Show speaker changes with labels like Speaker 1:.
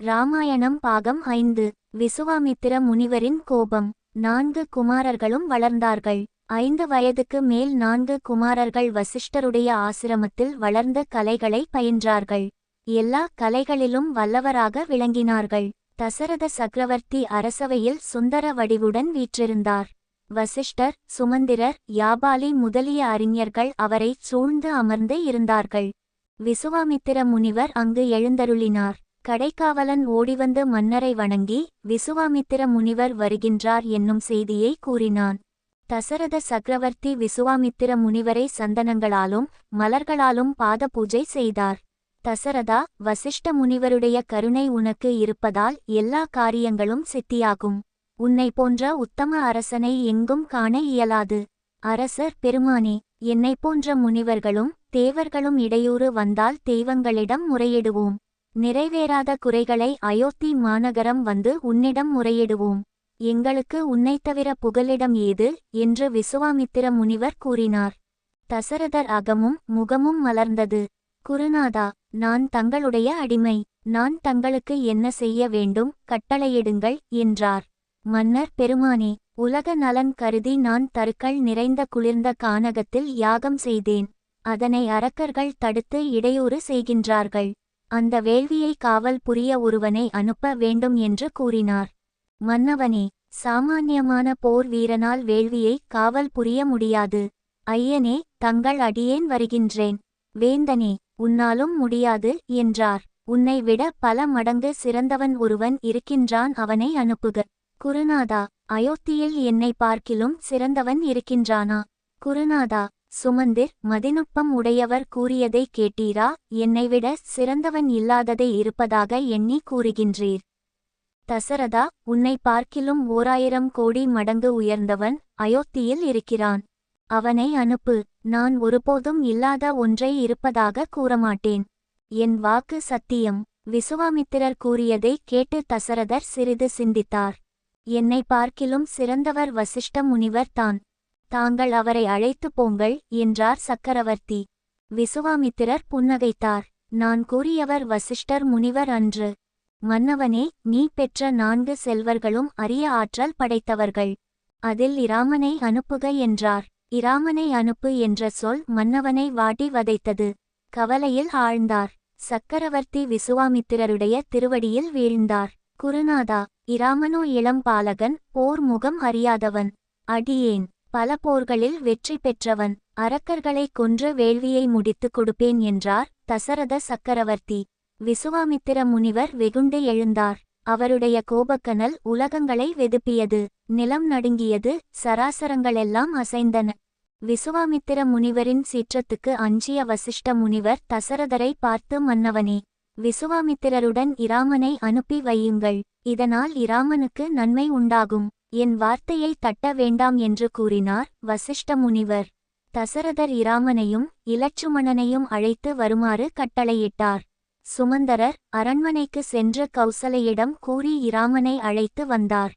Speaker 1: ராமாயணம் பாகம் ஐந்து. விசுவாமித்திர முனிவரின் கோபம். நான்கு குமாரர்களும் வளர்ந்தார்கள். ஐந்து வயதுக்கு மேல் நான்கு குமாரர்கள் வசிஷ்டருடைய ஆசிரமத்தில் வளர்ந்த கலைகளை பயின்றார்கள். எல்லா கலைகளிலும் வல்லவராக விளங்கினார்கள். தசரத சக்கரவர்த்தி அரசவையில் சுந்தர வடிவுடன் வீற்றிருந்தார். வசிஷ்டர் சுமந்திரர் யாபாலி முதலிய அறிஞர்கள் அவரை சூழ்ந்து அமர்ந்து இருந்தார்கள். விசுவாமித்திர முனிவர் அங்கு எழுந்தருளினார். கடைக்காவலன் ஓடிவந்து மன்னரை வணங்கி விசுவாமித்திர முனிவர் வருகின்றார் என்னும் செய்தியை கூறினான். தசரத சக்கரவர்த்தி விசுவாமித்திர முனிவரை சந்தனங்களாலும் மலர்களாலும் பாத பூஜை செய்தார். தசரதா வசிஷ்ட முனிவருடைய கருணை உனக்கு இருப்பதால் எல்லா காரியங்களும் சித்தியாகும். உன்னை போன்ற உத்தம அரசனை எங்கும் காண இயலாது. அரசர் பெருமானே என்னைப் போன்ற முனிவர்களும் தேவர்களும் இடையூறு வந்தால் தெய்வங்களிடம் முறையிடுவோம். நிறைவேறாத குறைகளை அயோத்தி மாநகரம் வந்து உன்னிடம் முறையிடுவோம். எங்களுக்கு உன்னைத் தவிர புகலிடம் ஏது? என்று விசுவாமித்திர முனிவர் கூறினார். தசரதர் அகமும் முகமும் மலர்ந்தது. குருநாதா நான் தங்களுடைய அடிமை. நான் தங்களுக்கு என்ன செய்ய வேண்டும்? கட்டளையிடுங்கள் என்றார். மன்னர் பெருமானே உலக நலன் கருதி நான் தருக்கள் நிறைந்த குளிர்ந்த கானகத்தில் யாகம் செய்தேன். அதனை அரக்கர்கள் தடுத்து இடையூறு செய்கின்றார்கள். அந்த வேள்வியை காவல் புரிய ஒருவனை அனுப்ப வேண்டும் என்று கூறினார். மன்னவனே சாமானியமான போர் வீரனால் வேள்வியை காவல் புரிய முடியாது. ஐயனே தங்கள் அடியேன் வருகின்றேன். வேந்தனே உன்னாலும் முடியாது என்றார். உன்னை விட பல மடங்கு சிறந்தவன் ஒருவன் இருக்கின்றான் அவனை அனுப்புக. குருநாதா அயோத்தியில் என்னை பார்க்கிலும் சிறந்தவன் இருக்கின்றானா? குருநாதா சுமந்திர் மதிநுட்பம் உடையவர் கூறியதை கேட்டீரா? என்னைவிட சிறந்தவன் இல்லாததை இருப்பதாக எண்ணி கூறுகின்றீர். தசரதா உன்னை பார்க்கிலும் ஓராயிரம் கோடி மடங்கு உயர்ந்தவன் அயோத்தியில் இருக்கிறான். அவனை அனுப்பு நான் ஒருபோதும் இல்லாத ஒன்றை இருப்பதாக கூறமாட்டேன். என் வாக்கு சத்தியம் விசுவாமித்திரர் கூறியதை கேட்டு தசரதர் சிறிது சிந்தித்தார். என்னை பார்க்கிலும் சிறந்தவர் வசிஷ்ட முனிவர் தான். தாங்கள் அவரை அழைத்துப் போங்கள் என்றார் சக்கரவர்த்தி. விசுவாமித்திரர் புன்னகைத்தார். நான் கூறியவர் வசிஷ்டர் முனிவர் அன்று. மன்னவனே நீ பெற்ற நான்கு செல்வர்களும் அரிய ஆற்றல் படைத்தவர்கள். அதில் இராமனை அனுப்புக என்றார். இராமனை அனுப்பு என்ற சொல் மன்னவனை வாட்டி வதைத்தது. கவலையில் ஆழ்ந்தார். சக்கரவர்த்தி விசுவாமித்திரருடைய திருவடியில் வீழ்ந்தார். குருநாதா இராமனோ இளம் பாலகன் போர் முகம் அறியாதவன். அடியேன். பல போர்களில் வெற்றி பெற்றவன் அரக்கர்களை கொன்று வேள்வியை முடித்துக் கொடுப்பேன் என்றார் தசரத சக்கரவர்த்தி. விசுவாமித்திர முனிவர் வெகுண்டு எழுந்தார். அவருடைய கோபக்கனல் உலகங்களை வெதுப்பியது நிலம் நடுங்கியது சராசரங்களெல்லாம் அசைந்தன. விசுவாமித்திர முனிவரின் சீற்றத்துக்கு அஞ்சிய வசிஷ்ட முனிவர் தசரதரை பார்த்து மன்னவனே விசுவாமித்திரருடன் இராமனை அனுப்பி வையுங்கள் இதனால் இராமனுக்கு நன்மை உண்டாகும். என் வார்த்தையை தட்ட வேண்டாம் என்று கூறினார் வசிஷ்ட முனிவர். தசரதர் இராமனையும் இலட்சுமணனையும் அழைத்து வருமாறு கட்டளையிட்டார். சுமந்தரர் அரண்மனைக்கு சென்று கௌசலையிடம் கூறி இராமனை அழைத்து வந்தார்.